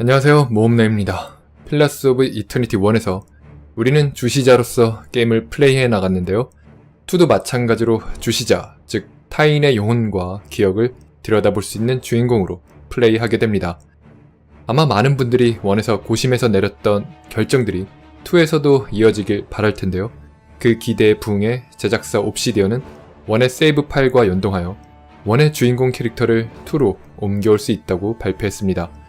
안녕하세요 모험내입니다. 필라스 오브 이터니티 1에서 우리는 주시자로서 게임을 플레이해 나갔는데요. 2도 마찬가지로 주시자, 즉 타인의 영혼과 기억을 들여다볼 수 있는 주인공으로 플레이하게 됩니다. 아마 많은 분들이 1에서 고심해서 내렸던 결정들이 2에서도 이어지길 바랄 텐데요. 그 기대에 부응해 제작사 옵시디언은 1의 세이브 파일과 연동하여 1의 주인공 캐릭터를 2로 옮겨올 수 있다고 발표했습니다.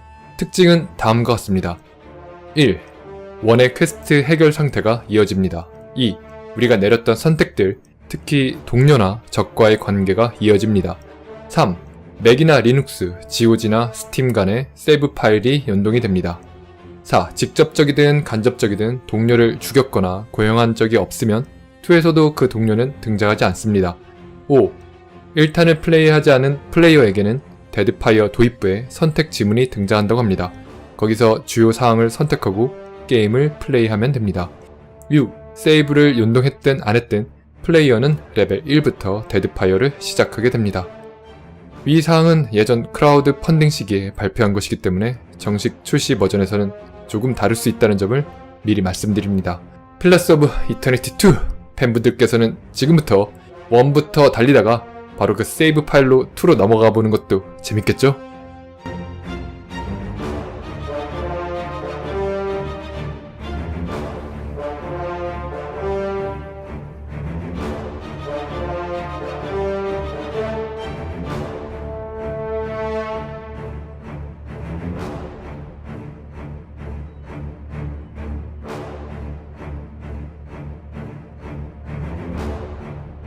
특징은 다음과 같습니다. 1. 원의 퀘스트 해결 상태가 이어집니다. 2. 우리가 내렸던 선택들, 특히 동료나 적과의 관계가 이어집니다. 3. 맥이나 리눅스, GOG나 스팀 간의 세이브 파일이 연동이 됩니다. 4. 직접적이든 간접적이든 동료를 죽였거나 고용한 적이 없으면 2에서도 그 동료는 등장하지 않습니다. 5. 1탄을 플레이하지 않은 플레이어에게는 데드파이어 도입부에 선택 지문이 등장한다고 합니다. 거기서 주요 사항을 선택하고 게임을 플레이하면 됩니다. 6. 세이브를 연동했든 안 했든 플레이어는 레벨 1부터 데드파이어를 시작하게 됩니다. 위 사항은 예전 크라우드 펀딩 시기에 발표한 것이기 때문에 정식 출시 버전에서는 조금 다를 수 있다는 점을 미리 말씀드립니다. 필라스 오브 이터니티 2 팬분들께서는 지금부터 1부터 달리다가 바로 그 세이브 파일로 2로 넘어가 보는 것도 재밌겠죠?